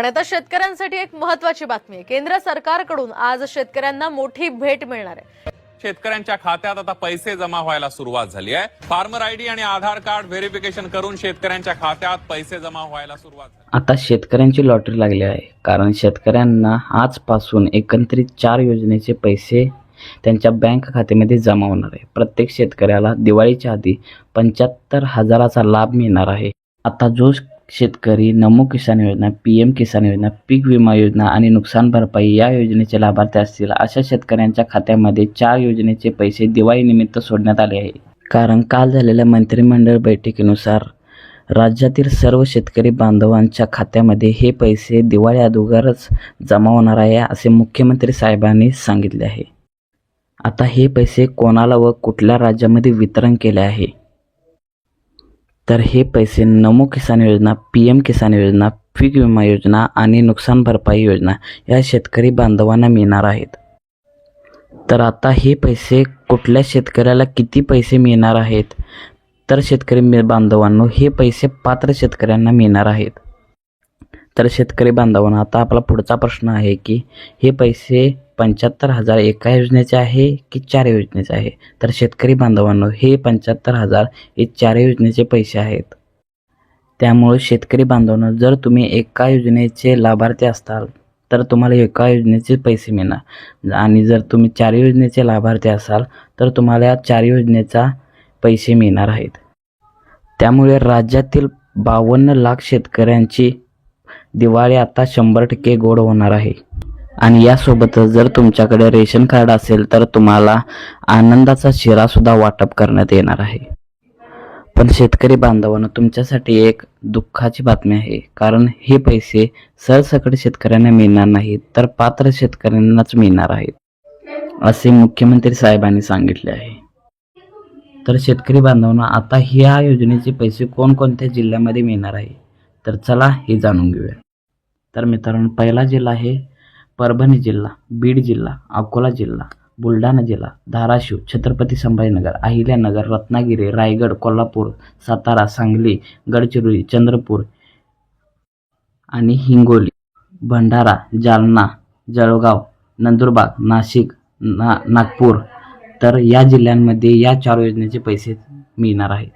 आणि आता शेतकऱ्यांसाठी एक महत्वाची बातमी आहे. केंद्र सरकारकडून आज शेतकऱ्यांना मोठी भेट मिळणार आहे. शेतकऱ्यांच्या खात्यात आता पैसे जमा व्हायला सुरुवात झाली आहे. फार्मर आयडी आणि आधार कार्ड व्हेरिफिकेशन करून शेतकऱ्यांच्या खात्यात पैसे जमा व्हायला सुरुवात झाली. आता शेतकऱ्यांची लॉटरी लागली आहे. कारण शेतकऱ्यांना आजपासून एकत्रित चार योजनेचे पैसे त्यांच्या बँक खात्यामध्ये जमा होणार आहे. प्रत्येक शेतकऱ्याला दिवाळीच्या आधी पंच्याहत्तर हजाराचा लाभ मिळणार आहे. आता जो शेतकरी नमो किसान योजना पी एम किसान योजना पीक विमा योजना आणि नुकसान भरपाई या योजनेचे लाभार्थी असतील अशा शेतकऱ्यांच्या खात्यामध्ये चार योजनेचे पैसे दिवाळीनिमित्त सोडण्यात आले आहे. कारण काल झालेल्या मंत्रिमंडळ बैठकीनुसार राज्यातील सर्व शेतकरी बांधवांच्या खात्यामध्ये हे पैसे दिवाळी अगोदरच जमा होणार आहे असे मुख्यमंत्री साहेबांनी सांगितले आहे. आता हे पैसे कोणाला व कुठल्या राज्यामध्ये वितरण केले आहे? तर हे पैसे नमो किसान योजना पी एम किसान योजना पीक विमा योजना आणि नुकसान भरपाई योजना या शेतकरी बांधवांना मिळणार आहेत. तर आता हे पैसे कुठल्या शेतकऱ्याला किती पैसे मिळणार आहेत? तर शेतकरी बांधवांनो हे पैसे पात्र शेतकऱ्यांना मिळणार आहेत. तर शेतकरी बांधवांना आता आपला पुढचा प्रश्न आहे की हे पैसे पंच्याहत्तर हजार एका योजनेचे आहे की चार योजनेचे आहे? तर शेतकरी बांधवांनो हे पंच्याहत्तर हजार हे चार योजनेचे पैसे आहेत. त्यामुळे शेतकरी बांधवांनो जर तुम्ही एका योजनेचे लाभार्थी असाल तर तुम्हाला एका योजनेचे पैसे मिळणार. आणि जर तुम्ही चार योजनेचे लाभार्थी असाल तर तुम्हाला चार योजनेचा पैसे मिळणार आहेत. त्यामुळे राज्यातील बावन्न लाख शेतकऱ्यांची दिवाळी आता शंभर टक्के गोड होणार आहे. आणि यासोबतच जर तुमच्याकडे रेशन कार्ड असेल तर तुम्हाला आनंदाचा शिरासुद्धा वाटप करण्यात येणार आहे. पण शेतकरी बांधवांना तुमच्यासाठी एक दुःखाची बातमी आहे. कारण हे पैसे सरसकट शेतकऱ्यांना मिळणार नाहीत तर पात्र शेतकऱ्यांनाच मिळणार आहेत असे मुख्यमंत्री साहेबांनी सांगितले आहे. तर शेतकरी बांधवांना आता ह्या योजनेचे पैसे कोणकोणत्या जिल्ह्यामध्ये मिळणार आहे? तर चला हे जाणून घेऊया. तर मित्रांनो पहिला जिल्हा आहे परभणी जिल्हा बीड जिल्हा अकोला जिल्हा बुलढाणा जिल्हा धाराशिव छत्रपती संभाजीनगर अहिल्यानगर रत्नागिरी रायगड कोल्हापूर सातारा सांगली गडचिरोली चंद्रपूर आणि हिंगोली भंडारा जालना जळगाव नंदुरबार नाशिक ना नागपूर. तर या जिल्ह्यांमध्ये या चार योजनेचे पैसे मिळणार आहेत.